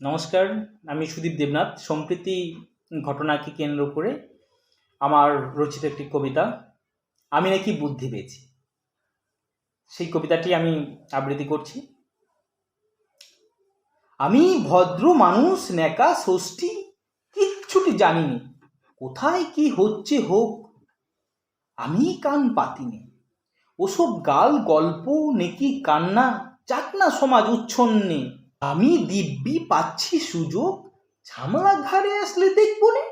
নমস্কার, আমি সুদীপ দেবনাথ। সম্প্রতি ঘটনাকে কেন্দ্র করে আমার রচিত একটি কবিতা, আমি নাকি বুদ্ধি পেয়েছি। সেই কবিতাটি আমি আবৃত্তি করছি। আমি ভদ্র মানুষ নেকা ষষ্ঠী, কিচ্ছুটি জানিনি। কোথায় কি হচ্ছে হোক, আমি কান পাতিনি। ওসব গাল গল্প, নেকি কান্না যাক না সমাজ উচ্ছন্নে। আমি দিব্যি পাচ্ছি সুযোগ। ঝামেলা ঘাড়ে আসলে দেখব নে।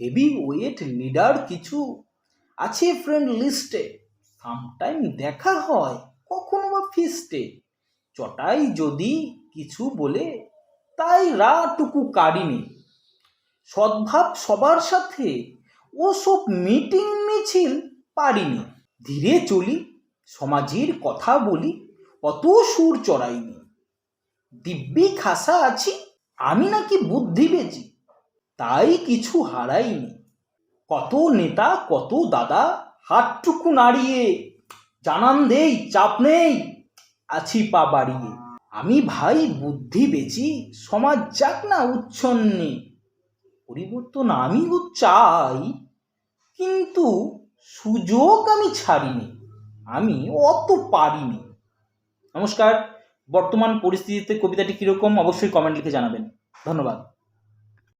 হেভি ওয়েট লিডার কিছু আছে ফ্রেন্ড লিস্টে সামটাইম দেখা হয়, কখনো বা ফিস্টে চটাই যদি কিছু বলে, তাই রাটুকু কাড়িনি সদ্ভাব সবার সাথে ওসব মিটিং মিছিল পারিনি। ধীরে চলি, সমাজের কথা বলি, অত সুর চড়াইনি। দিব্যি খাসা আছি, আমি নাকি বুদ্ধি বেচি তাই কিছু হারাইনি। কত নেতা, কত দাদা, হাতটুকু নাড়িয়ে, জানান দেই, চাপ নেই, আছি পা বাড়িয়ে। আমি ভাই বুদ্ধি বেচি সমাজ যাক না উচ্ছন্নে। পরিবর্তন আমিও চাই, কিন্তু সুযোগ আমি ছাড়িনি, আমি অত পারিনি। নমস্কার। বর্তমান পরিস্থিতিতে কবিতাটি কীরকম অবশ্যই কমেন্ট লিখে জানাবেন। ধন্যবাদ।